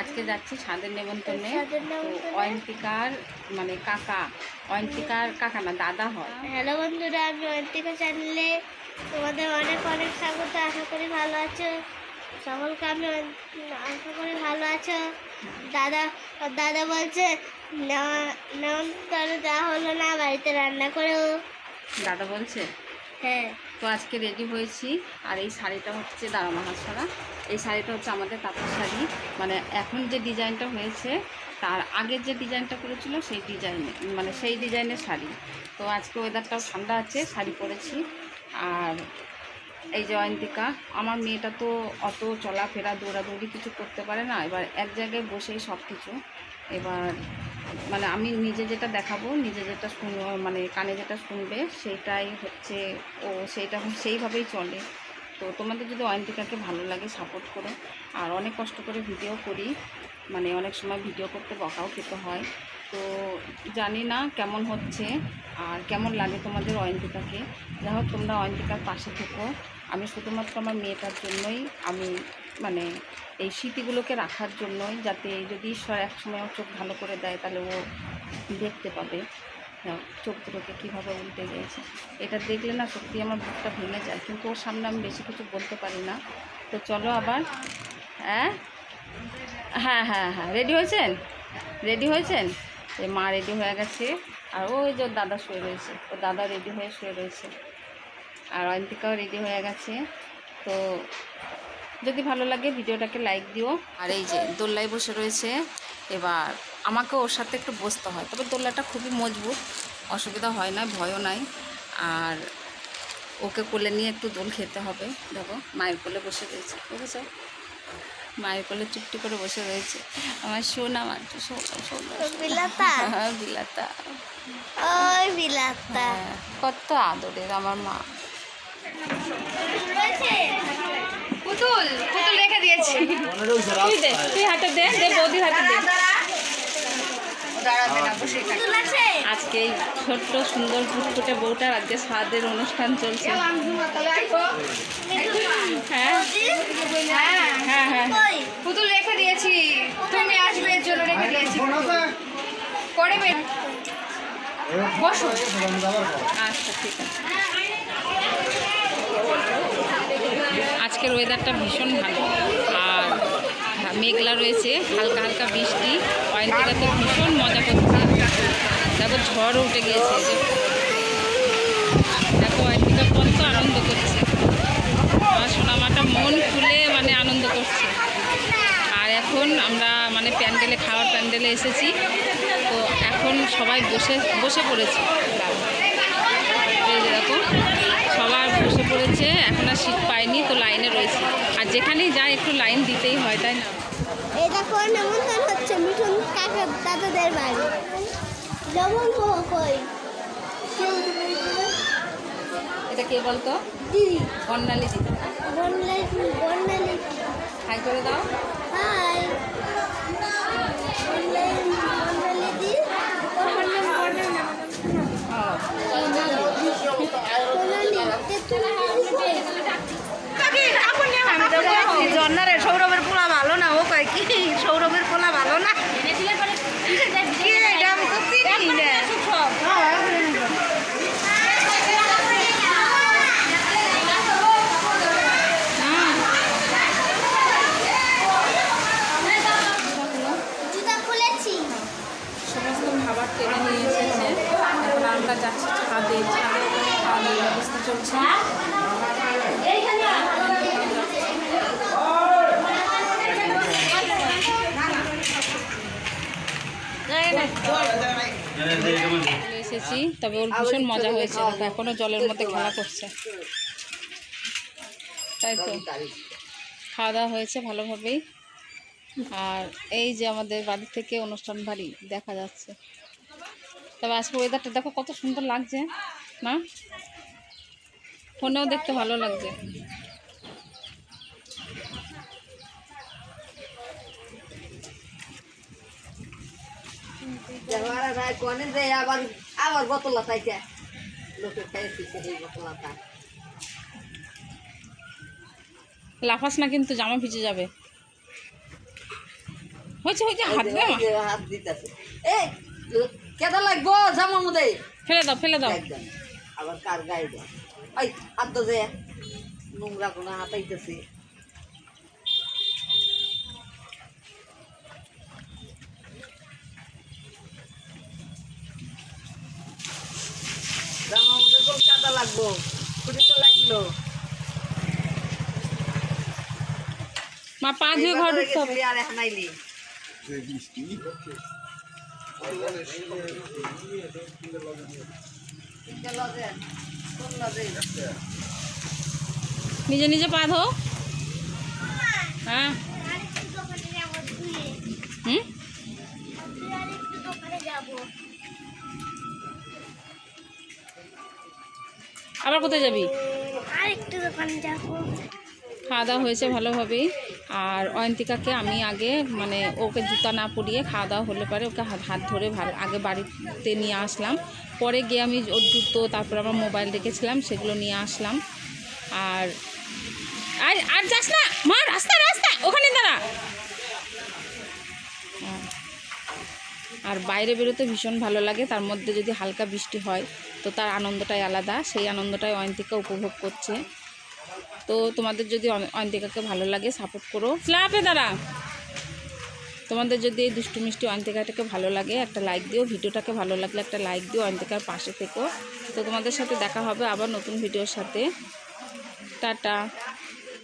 আজকে যাচ্ছি স্বাদের নেমন্তন্নে? অয়ন্তিকার মানে কাকা অয়ন্তিকার কাকা না দাদা হয়। হ্যালো বন্ধুরা আমি অন্তিকা চ্যানেলে তোমাদের অনেক অনেক স্বাগত। আশা করি ভালো আছো। সকলকে আমি আশা করি ভালো আছো। দাদা দাদা বলছে নেমন্তন্ন যা হলো না বাড়িতে রান্না করেও দাদা বলছে হ্যাঁ তো আজকে রেডি হয়েছি। আর এই শাড়িটা হচ্ছে দাঁড়া মহাছড়া এই শাড়িটা হচ্ছে আমাদের তাঁতের শাড়ি। মানে এখন যে ডিজাইনটা হয়েছে, তার আগের যে ডিজাইনটা করেছিল, সেই ডিজাইনে মানে সেই ডিজাইনের শাড়ি। তো আজকে ওয়েদারটাও ঠান্ডা আছে, শাড়ি পরেছি। আর এই জয়ন্তিকা আমার মেয়েটা তো অত চলাফেরা, দৌড়াদৌড়ি কিছু করতে পারে না। এবার এক জায়গায় বসেই সব কিছু এবার মানে আমি নিজে যেটা দেখাবো, নিজে যেটা শুন মানে কানে যেটা শুনবে, সেটাই হচ্ছে ও সেইটা সেইভাবেই চলে। তো তোমাদের যদি অয়ন্তিকাকে ভালো লাগে সাপোর্ট করো। আর অনেক কষ্ট করে ভিডিও করি মানে অনেক সময় ভিডিও করতে বকাও খেতে হয়। তো জানি না কেমন হচ্ছে আর কেমন লাগে তোমাদের অয়ন্তিকাকে। যাই হোক, তোমরা অয়ন্তিকার পাশে থেকো। আমি শুধুমাত্র আমার মেয়েটার জন্যই আমি মানে এই স্মৃতিগুলোকে রাখার জন্যই যাতে যদি ঈশ্বর একসময় ওর চোখ ভালো করে দেয় তাহলে ও দেখতে পাবে হ্যাঁ, চোখ দুটোকে কীভাবে উল্টে গিয়েছে এটা দেখলে না সত্যি আমার বুকটা ভেঙে যায় কিন্তু ওর সামনে আমি বেশি কিছু বলতে পারি না। তো চলো আবার হ্যাঁ? হ্যাঁ হ্যাঁ হ্যাঁ রেডি হয়েছেন? রেডি হয়েছেন? এ মা রেডি হয়ে গেছে আর ওই যে দাদা শুয়ে রয়েছে ও দাদা রেডি হয়ে শুয়ে রয়েছে আর অয়ন্তিকাও রেডি হয়ে গেছে। তো যদি ভালো লাগে ভিডিওটাকে লাইক দিও। আর এই যে দোল্লায় বসে রয়েছে এবার আমাকে ওর সাথে একটু বসতে হয়। তবে দোল্লাটা খুবই মজবুত অসুবিধা হয় না ভয়ও নাই। আর ওকে কোলে নিয়ে একটু দোল খেতে হবে। দেখো মায়ের কোলে বসে রয়েছে বুঝেছ? মায়ের কোলে চুপটি করে বসে রয়েছে। আমার সোনা আমার সোনা সোনা বিলাতা। হ্যাঁ বিলাতা। ওই বিলাতা। হ্যাঁ, কত আদরের আমার মা। পুতুল পুতুল রেখে দিয়েছি। তুই দে তুই হাতে দে দে বৌদির হাতে দে। আজকে এই ছোট্ট সুন্দর ফুটফুটে বউটার আজকে স্বাদের অনুষ্ঠান চলছে। হ্যাঁ হ্যাঁ হ্যাঁ হ্যাঁ। পুতুল রেখে দিয়েছি। তুমি আসবে এর জন্য রেখে দিয়েছি পরে বসো। আচ্ছা ঠিক আছে। আজকের ওয়েদারটা ভীষণ ভালো। আর মেঘলা রয়েছে, হালকা হালকা বৃষ্টি। অয়েন্টিকাতে ভীষণ মজা করছে। দেখো ঝড়ও উঠে গিয়েছে। দেখো অয়েন্টিকা কত আনন্দ করছে। আমার সোনামাটা মন খুলে মানে আনন্দ করছে। আর এখন আমরা মানে প্যান্ডেলে, খাওয়ার প্যান্ডেলে এসেছি। তো এখন সবাই বসে বসে পড়েছে। দেখো, সবাই বসে পড়েছে। এখন আর সিট পায়নি, তো লাইনে যেখানেই যায় একটু লাইন দিতেই হয় তাই না? এই দেখো নেমন্তন্ন হচ্ছে? মিঠুন কাকা দাদাদের বাড়ি। যেমন কই? এটা কে বলতো? দিদি। বর্ণালী দিদি। বনলাই বনলাই হাই করে দাও। হাই বনলাই বনলাই দি ওর নাম বর্ণালী না ও, বনলাই তেতুল জন্নারে সৌরভের পোলা ভালো না ও কয় কি সৌরভের পোলা ভালো না কি এটা আমি তো চিনি না জুতা খুলেছি সমস্ত খাবার টেনে নিয়ে এসেছে এখন আমরা যাচ্ছি ছাদে ছাদে খাওয়া দাওয়ার ব্যবস্থা চলছে এসেছি, তবে ওর ভীষণ মজা হয়েছে এখনও জলের মধ্যে খেলা করছে। তাই তো। খাওয়া দাওয়া হয়েছে ভালোভাবেই। আর এই যে আমাদের বাড়ি থেকে অনুষ্ঠান বাড়ি দেখা যাচ্ছে। তবে আজকে ওয়েদারটা দেখো কত সুন্দর লাগছে, না? ফোনেও দেখতে ভালো লাগছে। কনে যে আবার আবার বোতলা লোকে সেই লাফাস না কিন্তু জামা ভিজে যাবে। হয়েছে হয়েছে হাত দে। হাত দিতেছে। এই কেদা লাগবো জামা মধ্যে। ফেলে দাও ফেলে দাও। একদম। আবার কার গায়ে দাও ওই হাত তো যে। নোংরা কোনো হাতাইতেছে জামা মধ্যে কোন কাদা তো লাগল। মা পা ধুয়ে ঘর ঢুকতে আর এখন নিজে নিজে পা ধো। হ্যাঁ। হুম? আবার কোথায় যাবি? আরেকটু দোকানে যাব। খাওয়া দাওয়া হয়েছে ভালোভাবেই। আর অয়ন্তিকাকে আমি আগে মানে ওকে জুতা না পরিয়ে খাওয়া দাওয়া হলে পরে ওকে হাত ধরে ভালো আগে বাড়িতে নিয়ে আসলাম। পরে গিয়ে আমি ওর জুতো তারপর আমার মোবাইল রেখেছিলাম সেগুলো নিয়ে আসলাম। আর আর আর যাস না! মা রাস্তা রাস্তা! ওখানে দাঁড়া। আর বাইরে বেরোতে ভীষণ ভালো লাগে। তার মধ্যে যদি হালকা বৃষ্টি হয় তো তার আনন্দটাই আলাদা, সেই আনন্দটাই অয়ন্তিকা উপভোগ করছে। তো তোমাদের যদি অয়ন্তিকাকে ভালো লাগে সাপোর্ট করো। স্ল্যাপে দাঁড়া! তোমাদের যদি এই দুষ্টু মিষ্টি অয়ন্তিকাটাকে ভালো লাগে, একটা লাইক দিও। ভিডিওটাকে ভালো লাগলে একটা লাইক দিও অয়ন্তিকার পাশে থেকো তো তোমাদের সাথে দেখা হবে আবার নতুন ভিডিওর সাথে। টাটা!